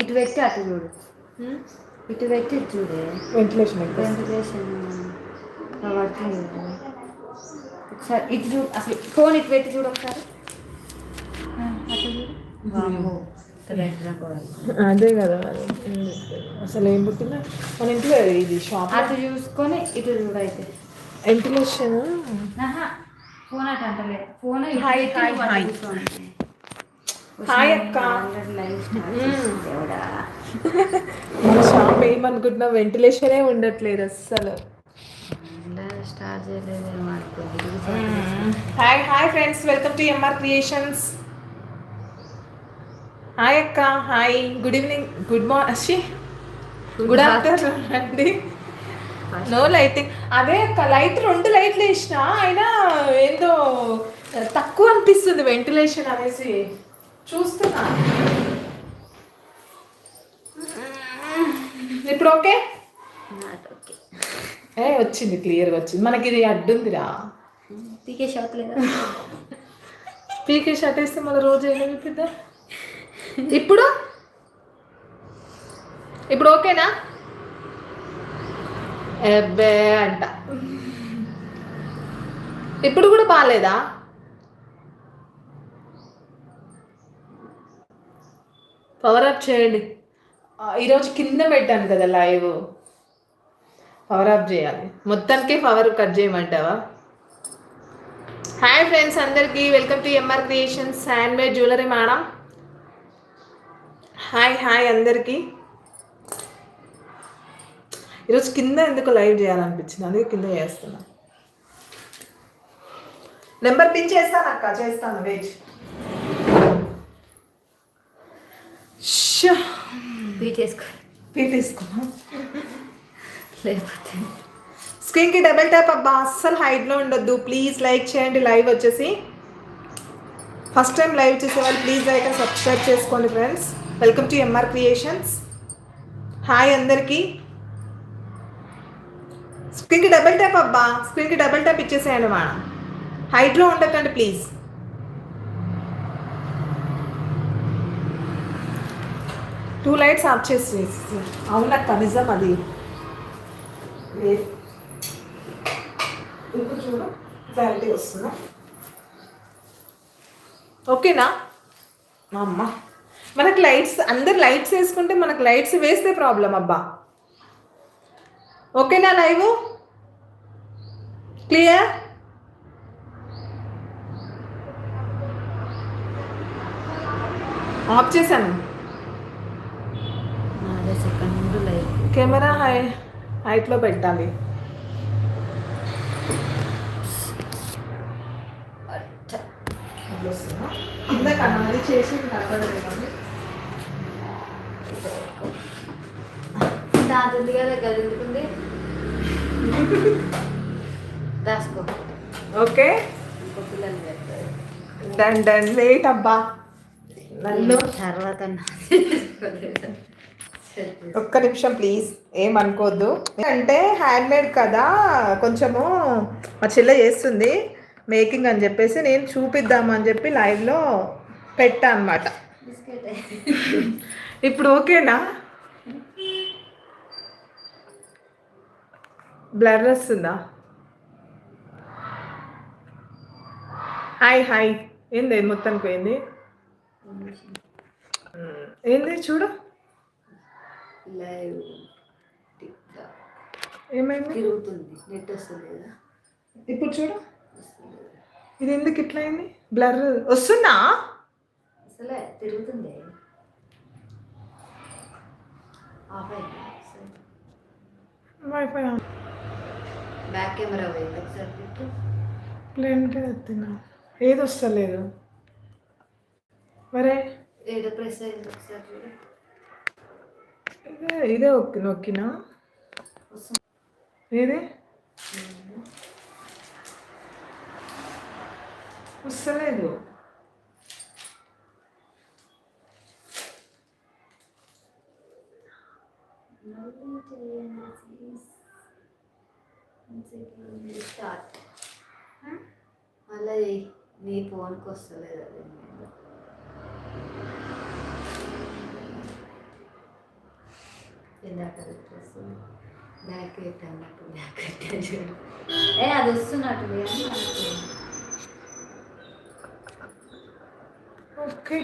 ఇటు పెట్టి అటు చూడు. ఇటు పెట్టి ఇటు చూడే. వెంటిలేషన్ వెంటిలేషన్ పడుతుంది. ఒకసారి ఇటు చూడు. అసలు ఫోన్ ఇటు పెట్టి చూడు ఒకసారి. కూడా. అదే కదా అసలు ఏం పుట్టిందా? మన ఇంట్లో ఇది షాప్ అటు చూసుకొని ఇటు చూడు అయితే. వెంటిలేషన్ ఆహా, ఫోన్ అటు అంటలే. ఫోన్ ఇటు హాయ్, అక్క. దేవుడా. మన షాప్ ఏమనుకుంటున్నా వెంటిలేషనే ఉండట్లేదు అస్సలు. Hi hi friends welcome to MR creations hi అక్క. Hi good evening good morning good afternoon అండి. నో లైటింగ్ అదే లైట్ రెండు లైట్లు వేసిన అయినా ఏందో తక్కువ అనిపిస్తుంది వెంటిలేషన్ అనేసి. చూస్తున్నా. ఇప్పుడు ఓకే ఏ వచ్చింది క్లియర్గా వచ్చింది. మనకి ఇది అడ్డుందిరా పీకే షాప్ లేదా? పీకే షర్ట్ వేస్తే మళ్ళీ రోజు ఏం చూపిద్దా ఇప్పుడు? ఇప్పుడు ఓకేనా ఎబ్బే అంట. ఇప్పుడు కూడా బాగాలేదా పవర్ అప్ చేయండి. ఈరోజు కింద పెట్టాను కదా లైవ్ పవర్ అప్ చేయాలి. మొత్తానికి పవర్ కట్ చేయమంటావా? హాయ్ ఫ్రెండ్స్ అందరికీ welcome to MR creations hand made jewellery madam hi hi అందరికీ. ఈరోజు కింద ఎందుకు లైవ్ చేయాలనిపించింది? అందుకే కింద చేస్తున్నా. నెంబర్ పిన్ చేస్తాను అక్క చేస్తాను వెయిట్ పీటేసుకో తీసుకున్నా. లేకపోతే. స్క్రీన్కి డబుల్ ట్యాప్ అబ్బా అస్సలు హైట్లో ఉండొద్దు. ప్లీజ్ లైక్ చేయండి లైవ్ వచ్చేసి. ఫస్ట్ టైం లైవ్ చూసే వాళ్ళు ప్లీజ్ లైక్ అండ్ సబ్స్క్రైబ్ చేసుకోండి friends welcome to MR creations hi అందరికీ. స్క్రీన్కి డబుల్ ట్యాప్ అబ్బా. స్క్రీన్కి డబుల్ ట్యాప్ ఇచ్చేసేయండి మేడం. హైట్లో ఉండకండి ప్లీజ్ టూ లైట్స్ ఆఫ్ చేసి అవునక్క నిజం అది. లేదు చూడు క్లారిటీ వస్తుందా? ఓకేనా? అమ్మ. మనకు లైట్స్ అందరు లైట్స్ వేసుకుంటే మనకు లైట్స్ వేస్తే ప్రాబ్లం అబ్బా. ఓకేనా లైవ్? క్లియర్ ఆఫ్ చేశాను. కెమెరా హై హైట్లో పెట్టాలి? ఇందాక అది చేసి ఉంది కదా గది ఎందుకుంది? దాసుకో ఓకే. Done done. లేట్ అబ్బా. నన్ను తర్వాత ఒక్క నిమిషం ప్లీజ్. ఏమనుకోవద్దు అంటే హ్యాండ్ మేడ్ కదా కొంచెము మా చెల్లె చేస్తుంది మేకింగ్ అని చెప్పేసి నేను చూపిద్దామని చెప్పి లైవ్లో పెట్టా అనమాట ఇప్పుడు ఓకేనా? బ్లర్ వస్తుందా? Hi hi. ఏంది మొత్తానికి పోయింది? ఉమ్, ఏంది చూడు. లైవ్ ఏమైంది? తిరుగుతుంది. నెట్ వస్తుంది కదా. ఇప్పుడు చూడు. ఇది ఎందుకు ఇట్లా అయింది? బ్లర్ వస్తుందా? అసలే తిరుగుతుంది. వైఫై బ్యాక్ కెమెరా పోయింది. ఒకసారి పెట్టు ప్లేన్కే ఎత్తినా. ఏది వస్తలేదు మరే ఇదే ఒక్కి నొక్కినా? ఏది? వస్తలేదు. మళ్ళీ నీ ఫోన్కి వస్తలేదు అది ఇందాక వస్తుంది బ్యాక్ బ్యాక్ ఏ అది వస్తున్నట్టు ఓకే.